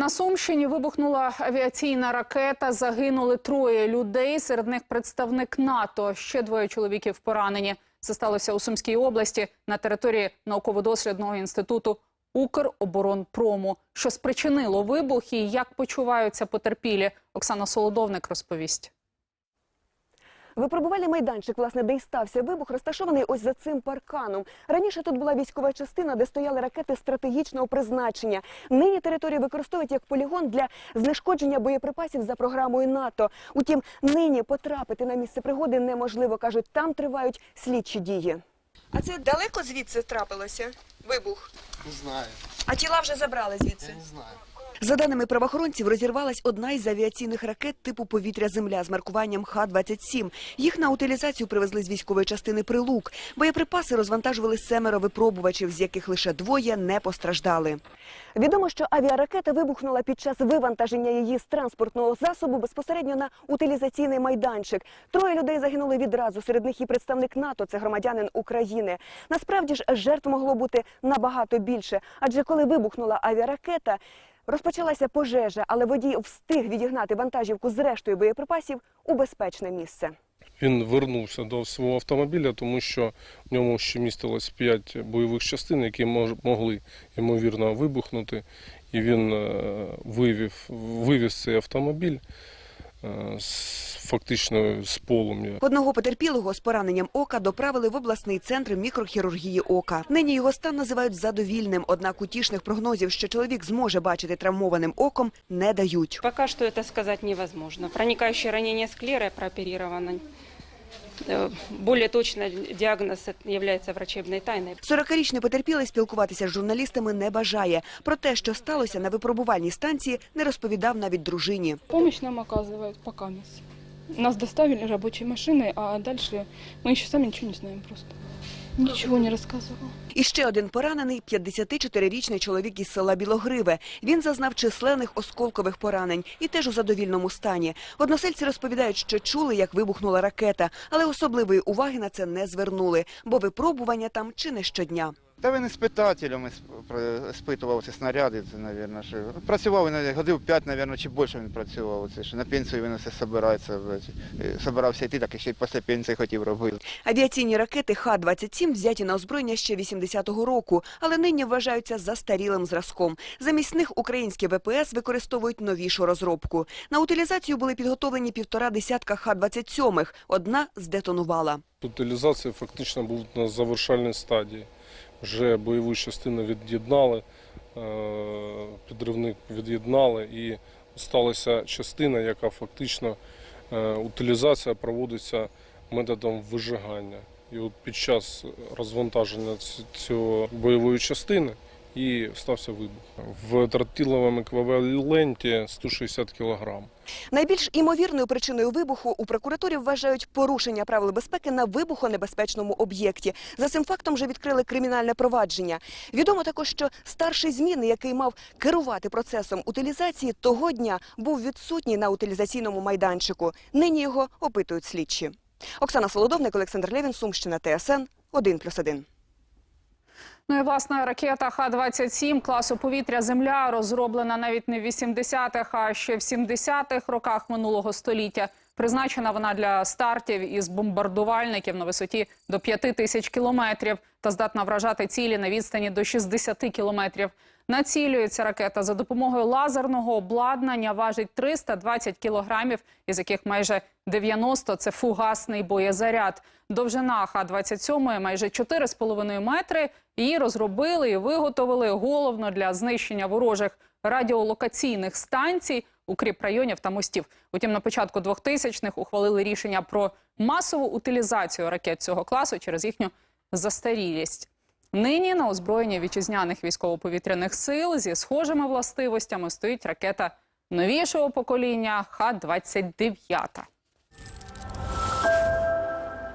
На Сумщині вибухнула авіаційна ракета. Загинули троє людей. Серед них представник НАТО. Ще двоє чоловіків поранені. Це сталося у Сумській області на території науково-дослідного інституту Укроборонпрому. Що спричинило вибух і як почуваються потерпілі? Оксана Солодовник розповість. Випробувальний майданчик, власне, де й стався вибух, розташований ось за цим парканом. Раніше тут була військова частина, де стояли ракети стратегічного призначення. Нині територію використовують як полігон для знешкодження боєприпасів за програмою НАТО. Утім, нині потрапити на місце пригоди неможливо. кажуть, там тривають слідчі дії. А це далеко звідси трапилося? Вибух. Не знаю, А тіла вже забрали звідси. я не знаю. За даними правоохоронців, розірвалась одна із авіаційних ракет типу повітря-земля з маркуванням Х-27. Їх на утилізацію привезли з військової частини Прилук. Боєприпаси розвантажували семеро випробувачів, з яких лише двоє не постраждали. Відомо, що авіаракета вибухнула під час вивантаження її з транспортного засобу безпосередньо на утилізаційний майданчик. Троє людей загинули відразу. Серед них і представник НАТО, це громадянин України. Насправді ж жертв могло бути набагато більше, адже коли вибухнула авіаракета. Розпочалася пожежа, але водій встиг відігнати вантажівку з рештою боєприпасів у безпечне місце. Він вернувся до свого автомобіля, тому що в ньому ще містилось 5 бойових частин, які могли ймовірно вибухнути. І він е, вивів, вивіз цей автомобіль е, з, фактично з полум'я. Одного потерпілого з пораненням ока доправили в обласний центр мікрохірургії ока. Нині його стан називають задовільним, однак утішних прогнозів, що чоловік зможе бачити травмованим оком, не дають. Пока что это сказать невозможно. Проникающее ранение склеры прооперировано. Э, Более точно диагноз является врачебной тайной. 40-річний потерпілий спілкуватися з журналістами не бажає. Про те, що сталося на випробувальній станції, не розповідав навіть дружині. Помощь нам оказывают пока мисс. Нас доставили рабочей машиной, а дальше мы еще сами ничего не знаем просто. Ничего не рассказывал. І ще один поранений – 54-річний чоловік із села Білогриве. Він зазнав численних осколкових поранень і теж у задовільному стані. Односельці розповідають, що чули, як вибухнула ракета, але особливої уваги на це не звернули, бо випробування там чи не щодня. Та він іспитателем ісп- про- спитував ці снаряди, це, мабуть, що. Працював він годів 5, мабуть, чи більше він працював. Це, що на пенсію він все збирається. Собирався йти, так і ще й після пенсії хотів робити. Авіаційні ракети Х-27 взяті на озброєння ще 80-го року, але нині вважаються застарілим зразком. Замість них українські ВПС використовують новішу розробку. На утилізацію були підготовлені півтора десятка Х-27, одна здетонувала. Утилізація фактично був на завершальній стадії. Вже бойову частину від'єднали, е, підривник від'єднали і сталася частина, яка фактично е, утилізація проводиться методом вижигання. І от під час розвантаження цього бойової частини і стався вибух. В тротиловому еквіваленті 160 кілограм. Найбільш імовірною причиною вибуху у прокуратурі вважають порушення правил безпеки на вибухонебезпечному об'єкті. За цим фактом вже відкрили кримінальне провадження. Відомо також, що старший змінний, який мав керувати процесом утилізації, того дня був відсутній на утилізаційному майданчику. Нині його опитують слідчі. Оксана Солодовник, Олександр Левін, Сумщина, ТСН 1+,1. Ну і власне ракета Х-27 класу повітря Земля розроблена навіть не в 80-х, а ще в 70-х роках минулого століття. Призначена вона для стартів із бомбардувальників на висоті до 5 тисяч кілометрів та здатна вражати цілі на відстані до 60 кілометрів. Націлюється ракета за допомогою лазерного обладнання, важить 320 кілограмів, із яких майже 90 – це фугасний боєзаряд. Довжина Х-27 майже 4,5 метри. Її розробили і виготовили головно для знищення ворожих радіолокаційних станцій, укріпрайонів та мостів. Утім, на початку 2000-х ухвалили рішення про масову утилізацію ракет цього класу через їхню застарілість. Нині на озброєнні вітчизняних військово-повітряних сил зі схожими властивостями стоїть ракета новішого покоління Х-29.